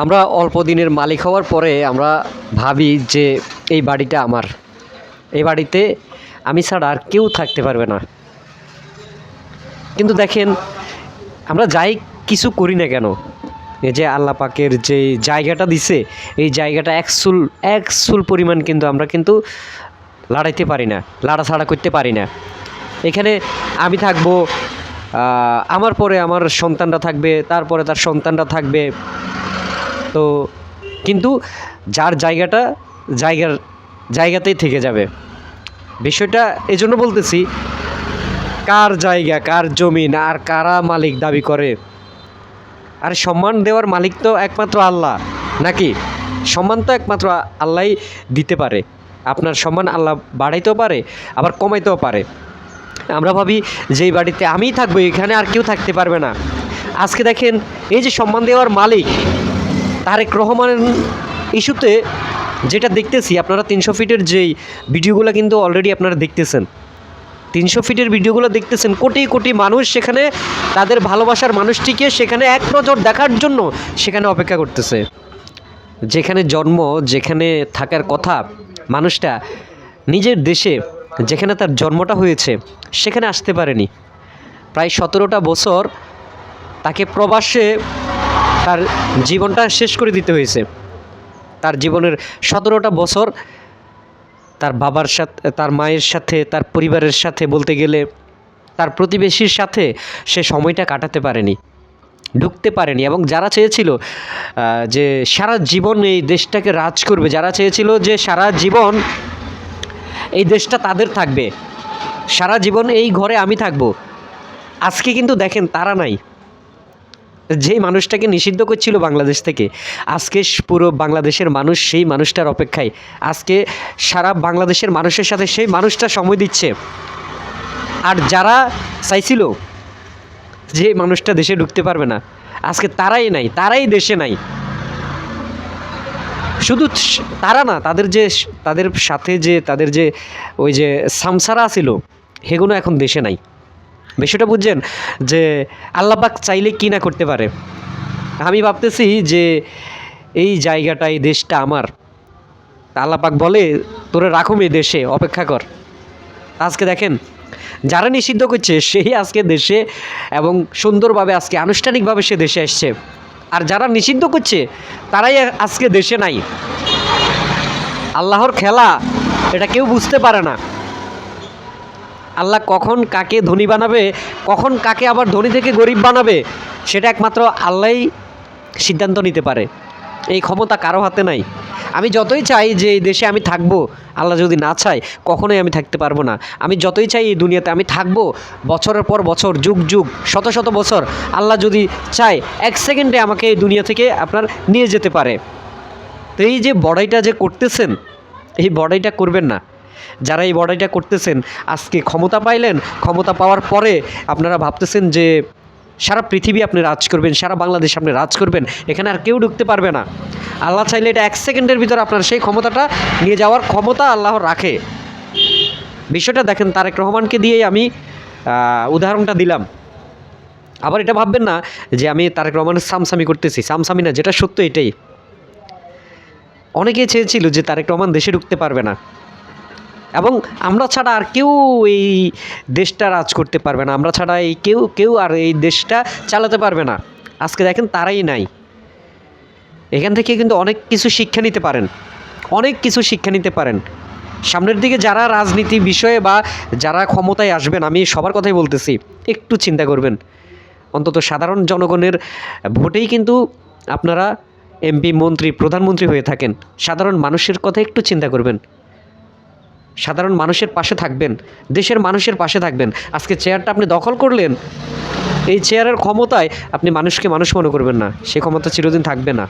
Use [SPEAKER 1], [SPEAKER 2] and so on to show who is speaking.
[SPEAKER 1] আমরা অল্প দিনের মালিক হওয়ার পরে আমরা ভাবি যে এই বাড়িটা আমার। এই বাড়িতে আমি ছাড়া আর কেউ থাকতে পারবে না। কিন্তু দেখেন, আমরা যাই কিছু করি না কেন? এই যে আল্লাহ পাকের যে জায়গাটা দিছে, এই জায়গাটা এক সুল এক সুল পরিমাণ কিন্তু আমরা কিন্তু লাড়াইতে পারি না, লাড়াছাড়া করতে পারি না। এখানে আমি থাকব আমার পরে আমার সন্তানরা থাকবে, তারপরে তার সন্তানরা থাকবে। তো কিন্তু যার জায়গাটা, জায়গার জায়গাতেই থেকে যাবে। বিষয়টা এই জন্য বলতেছি, কার জায়গা, কার জমিন আর কারা মালিক দাবি করে? আর সম্মান দেওয়ার মালিক তো একমাত্র আল্লাহ, নাকি? সম্মান তো একমাত্র আল্লাহই দিতে পারে। আপনার সম্মান আল্লাহ বাড়াইতেও পারে, আবার কমাইতেও পারে। আমরা ভাবি যে এই বাড়িতে আমিই থাকব, এখানে আর কেউ থাকতে পারবে না। আজকে দেখেন, এই যে সম্মান দেওয়ার মালিক তারেক রহমানের ইস্যুতে যেটা দেখতেছি, আপনারা তিনশো ফিটের যেই ভিডিওগুলো কিন্তু অলরেডি আপনারা দেখতেছেন। তিনশো ফিটের ভিডিওগুলো দেখতেছেন, কোটি কোটি মানুষ সেখানে তাদের ভালোবাসার মানুষটিকে সেখানে এক নজর দেখার জন্য সেখানে অপেক্ষা করতেছে। যেখানে জন্ম, যেখানে থাকার কথা, মানুষটা নিজের দেশে যেখানে তার জন্মটা হয়েছে, সেখানে আসতে পারেনি। প্রায় সতেরোটা বছর তাকে প্রবাসে তার জীবনটা শেষ করে দিতে হয়েছে। তার জীবনের সতেরোটা বছর তার বাবার সাথে, তার মায়ের সাথে, তার পরিবারের সাথে বলতে গেলে তার প্রতিবেশীর সাথে সে সময়টা কাটাতে পারেনি, ঢুকতে পারেনি এবং যারা চেয়েছিল যে সারা জীবন এই দেশটাকে রাজ করবে, যারা চেয়েছিল যে সারা জীবন এই দেশটা তাদের থাকবে, সারা জীবন এই ঘরে আমি থাকব, আজকে কিন্তু দেখেন তারা নাই। যেই মানুষটাকে নিষিদ্ধ করছিল বাংলাদেশ থেকে, আজকে পুরো বাংলাদেশের মানুষ সেই মানুষটার অপেক্ষায়। আজকে সারা বাংলাদেশের মানুষের সাথে সেই মানুষটা সময় দিচ্ছে। আর যারা চাইছিল যে মানুষটা দেশে ঢুকতে পারবে না, আজকে তারাই নাই, তারাই দেশে নাই। শুধু তারা না, তাদের যে তাদের সাথে যে, তাদের যে ওই যে সামসারা ছিল, সেগুলো এখন দেশে নাই। বিষয়টা বুঝছেন? যে আল্লাপাক চাইলে কি না করতে পারে? আমি ভাবতেছি যে এই জায়গাটা, এই দেশটা আমার। আল্লাপাক বলে, তোরে রাখুম এই দেশে, অপেক্ষা কর। আজকে দেখেন, যারা নিষিদ্ধ করছে, সেই আজকে দেশে এবং সুন্দরভাবে আজকে আনুষ্ঠানিকভাবে সে দেশে আসছে আর যারা নিষিদ্ধ করছে, তারাই আজকে দেশে নাই। আল্লাহর খেলা, এটা কেউ বুঝতে পারে না। আল্লাহ কখন কাকে ধনী বানাবে, কখন কাকে আবার ধনী থেকে গরিব বানাবে, সেটা একমাত্র আল্লাহই সিদ্ধান্ত নিতে পারে। এই ক্ষমতা কারও হাতে নাই। আমি যতই চাই যে এই দেশে আমি থাকব, আল্লাহ যদি না চায়, কখনোই আমি থাকতে পারব না। আমি যতই চাই এই দুনিয়াতে আমি থাকব, বছরের পর বছর, যুগ যুগ, শত শত বছর, আল্লাহ যদি চায়, এক সেকেন্ডে আমাকে এই দুনিয়া থেকে আপনার নিয়ে যেতে পারে। তো এই যে বড়াইটা যে করতেছেন, এই বড়াইটা করবেন না। যারা এই বড়াইটা করতেছেন, আজকে ক্ষমতা পাইলেন, ক্ষমতা পাওয়ার পরে আপনারা ভাবতেছেন যে সারা পৃথিবী আপনি রাজ করবেন, সারা বাংলাদেশ আপনি রাজ করবেন, এখানে আর কেউ ঢুকতে পারবে না। আল্লাহ চাইলে এটা এক সেকেন্ডের ভিতরে আপনার সেই ক্ষমতাটা নিয়ে যাওয়ার ক্ষমতা আল্লাহ রাখে। বিষয়টা দেখেন, তারেক রহমানকে দিয়েই আমি উদাহরণটা দিলাম। আবার এটা ভাববেন না যে আমি তারেক রহমানের সামসামি করতেছি। সামসামি না, যেটা সত্য এটাই। অনেকে চেয়েছিল যে তারেক রহমান দেশে ঢুকতে পারবে না। এবং আমরা ছাড়া আর কেউ এই দেশটা রাজ করতে পারবে না। আমরা ছাড়া এই কেউ কেউ আর এই দেশটা চালাতে পারবে না। আজকে দেখেন তারাই নাই। এখান থেকে কিন্তু অনেক কিছু শিক্ষা নিতে পারেন। অনেক কিছু শিক্ষা নিতে পারেন। সামনের দিকে যারা রাজনীতি বিষয়ে বা যারা ক্ষমতায় আসবেন, আমি সবার কথাই বলতেছি, একটু চিন্তা করবেন। অন্তত সাধারণ জনগণের ভোটেই কিন্তু আপনারা এমপি, মন্ত্রী, প্রধানমন্ত্রী হয়ে থাকেন। সাধারণ মানুষের কথা একটু চিন্তা করবেন। সাধারণ মানুষের পাশে থাকবেন, দেশের মানুষের পাশে থাকবেন। আজকে চেয়ারটা আপনি দখল করলেন, এই চেয়ারের ক্ষমতায় আপনি মানুষকে মানুষ মনে করবেন না। সে ক্ষমতা চিরদিন থাকবে না।